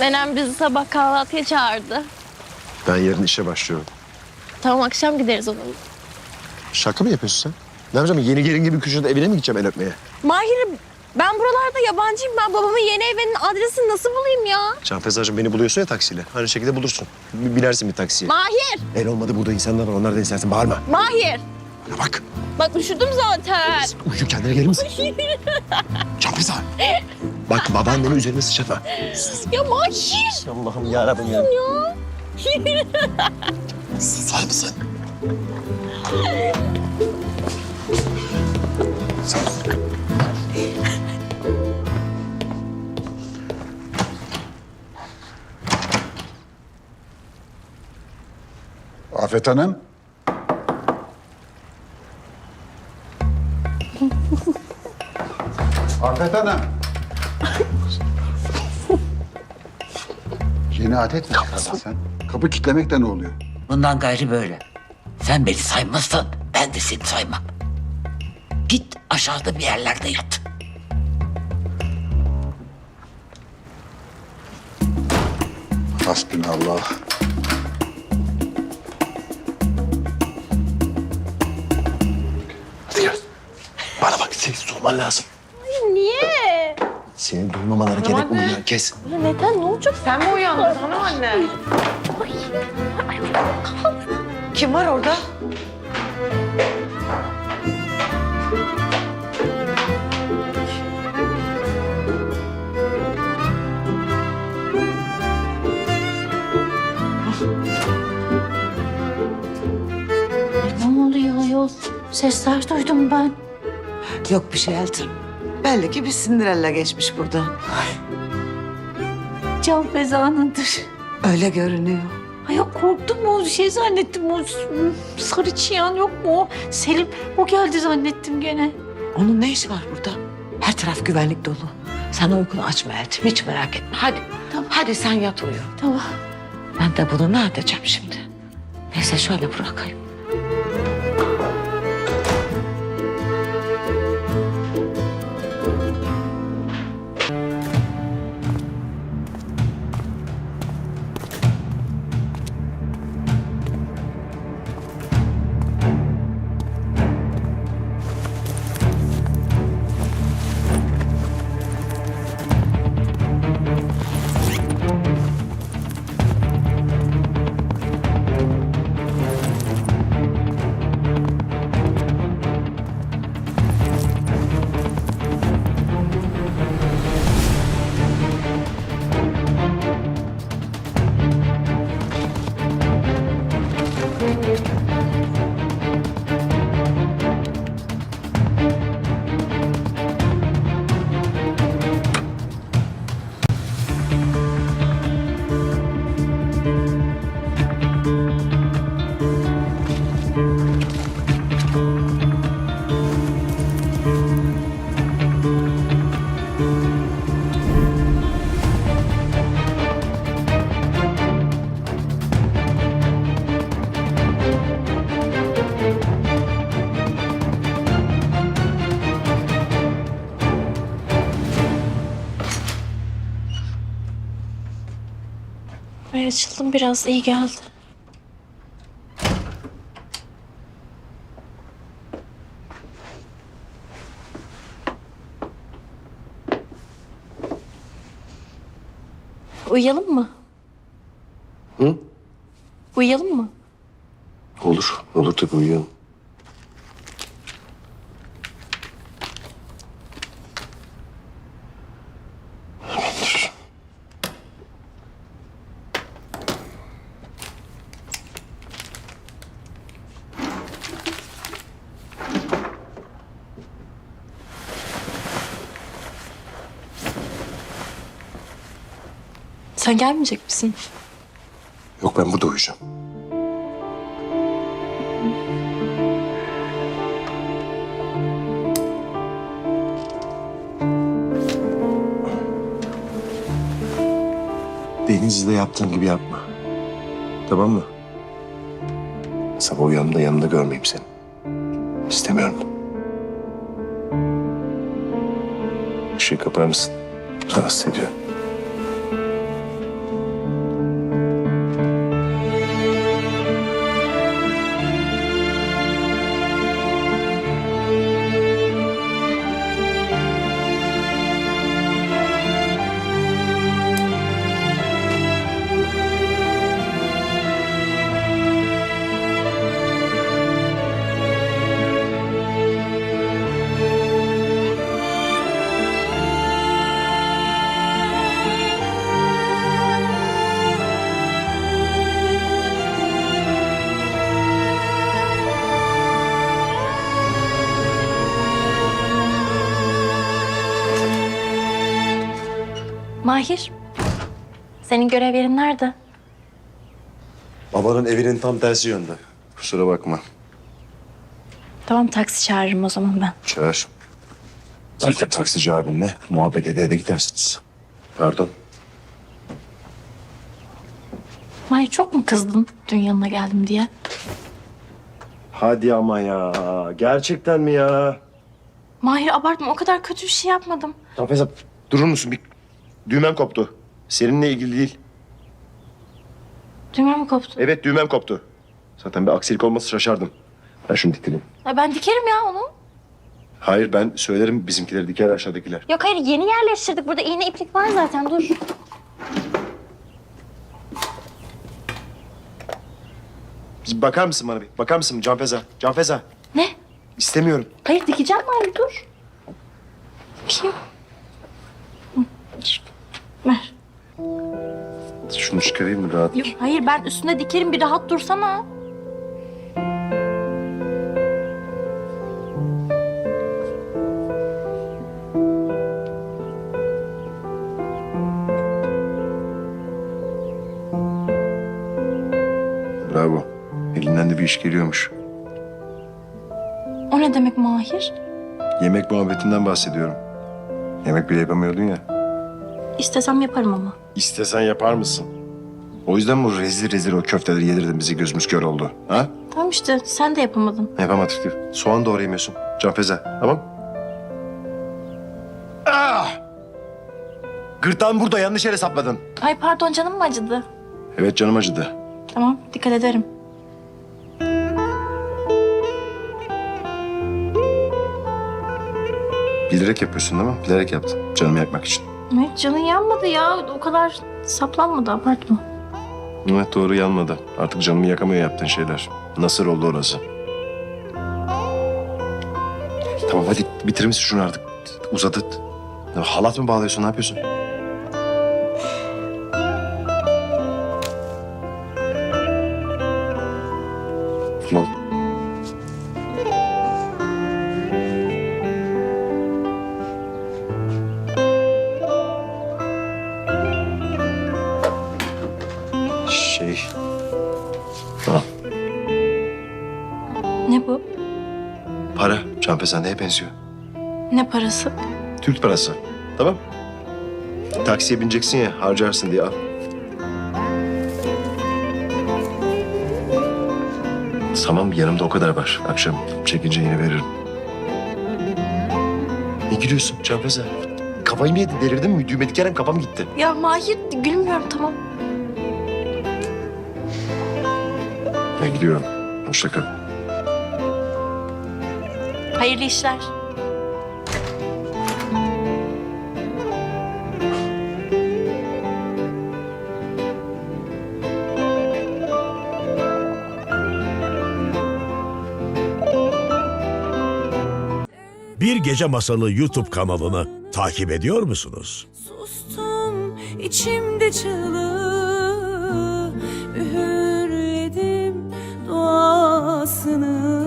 Nenem bizi sabah kahvaltıya çağırdı. Ben yarın işe başlıyorum. Tamam akşam gideriz onunla. Şaka mı yapıyorsun sen? Ne yapacağım? Yeni gelin gibi köşede evine mi gideceğim el öpmeye? Mahir ben buralarda yabancıyım. Ben babamın yeni evinin adresini nasıl bulayım ya? Can Fezacığım beni buluyorsun ya taksiyle. Aynı şekilde bulursun. B- Binersin bir taksiye. Mahir! El olmadı burada insanlar var. Onlardan istersen bağırma. Mahir! Ya bak. Bak üşüdüm zaten. Uyu kendine gelir misin? Can Feza. Bak babaannemi üzerine sıçratma. ya Mahir! Allah'ım yarabbim ya. Ya. Susar mısın? Afet Hanım. Afet Hanım. Yeni adet mi çıkardın sen? Kapı kilitlemek de ne oluyor? Bundan gayrı böyle. Sen beni saymazsan ben de seni saymam. Git aşağıda bir yerlerde yat. Hasbinallah. Hadi gel. Bana bak sessiz olman lazım. Senin duymamalara gerek olmuyor. Kes. Ya neden? Ne olacak? Sen mi uyandın hanım anne? Kim var orada? Ne oluyor yol? Sesler duydum ben. Yok bir şey Eltim. Belli ki bir Cinderella geçmiş burada. Can fezanındır. Öyle görünüyor. Ay ya korktum o şey zannettim o sarı çıyan yok mu o? Selim o geldi zannettim gene. Onun ne işi var burada? Her taraf güvenlik dolu. Sen uykunu açma Eltim. Hiç merak etme. Hadi. Tamam. Hadi sen yat uyu. Tamam. Ben de bunu ne edeceğim şimdi? Neyse şöyle bırakayım. Ay açıldım biraz iyi geldi. Uyuyalım mı? Hı? Uyuyalım mı? Olur. Olur tabii uyuyalım. Sen gelmeyecek misin? Yok ben burada uyuyacağım. Denizli'de yaptığın gibi yapma. Tamam mı? Sabah uyandığımda yanında görmeyeyim seni. İstemiyorum. Işığı kapar mısın? Rahatsız ediyor. Mahir. Senin görev yerin nerede? Babanın evinin tam tersi yönde. Kusura bakma. Tamam taksi çağırırım o zaman ben. Çağır. Zaten taksici abinle muhabbet ede ede gidersiniz. Pardon. Mahir çok mu kızdın dün yanına geldim diye? Hadi ama ya. Gerçekten mi ya? Mahir abartma o kadar kötü bir şey yapmadım. Hesap. Durur musun? Bir düğmem koptu. Seninle ilgili değil. Düğme mi koptu? Evet düğmem koptu. Zaten bir aksilik olması şaşardım. Ben şunu diktireyim. Ya ben dikerim ya onu. Hayır ben söylerim bizimkileri diker aşağıdakiler. Yok hayır yeni yerleştirdik. Burada iğne iplik var zaten dur. Bir bakar mısın bana bir? Bakar mısın Can Feza? Can Feza. Ne? İstemiyorum. Hayır dikeceğim Mahir dur. Kim? Hı, Ver. Şunu çıkarayım mı rahat? Yok hayır ben üstüne dikerim bir rahat dursana. Bravo. Elinden de bir iş geliyormuş. O ne demek Mahir? Yemek muhabbetinden bahsediyorum. Yemek bile yapamıyordun ya. İstesem yaparım ama. İstesen yapar mısın? O yüzden mi rezil rezil o köfteleri yedirdin bizi gözümüz kör oldu? Ha? Tamam işte sen de yapamadın. Yapamadık diyor. Soğan doğrayamıyorsun. Can Feza. Tamam. Ah! Gırtlağın burada yanlış yere sapladın. Ay pardon canım mı acıdı? Evet canım acıdı. Tamam dikkat ederim. Bilerek yapıyorsun değil mi? Bilerek yaptın. Canımı yakmak için. Evet canın yanmadı ya. O kadar saplanmadı abartma. Evet doğru yanmadı. Artık canımı yakamıyor yaptığın şeyler. Nasıl oldu orası? Tamam hadi bitirir misin şunu artık? Uzadı. Halat mı bağlıyorsun? Ne yapıyorsun? Şey... Ha, Ne bu? para. Canpesen neye benziyor? Ne parası? Türk parası. Tamam. Taksiye bineceksin ya harcarsın diye al. Tamam yanımda o kadar var. Akşam çekince yine veririm. Ne gülüyorsun Canfeza? Kafayı mı yedin delirdin mi? Düğme dikerem kafam gitti. Ya Mahir gülmüyorum tamam. Ben gidiyorum. Hoşça kal. Hayırlı işler. Bir Gece Masalı YouTube kanalını takip ediyor musunuz? Sustum içimde çığlık dünyasını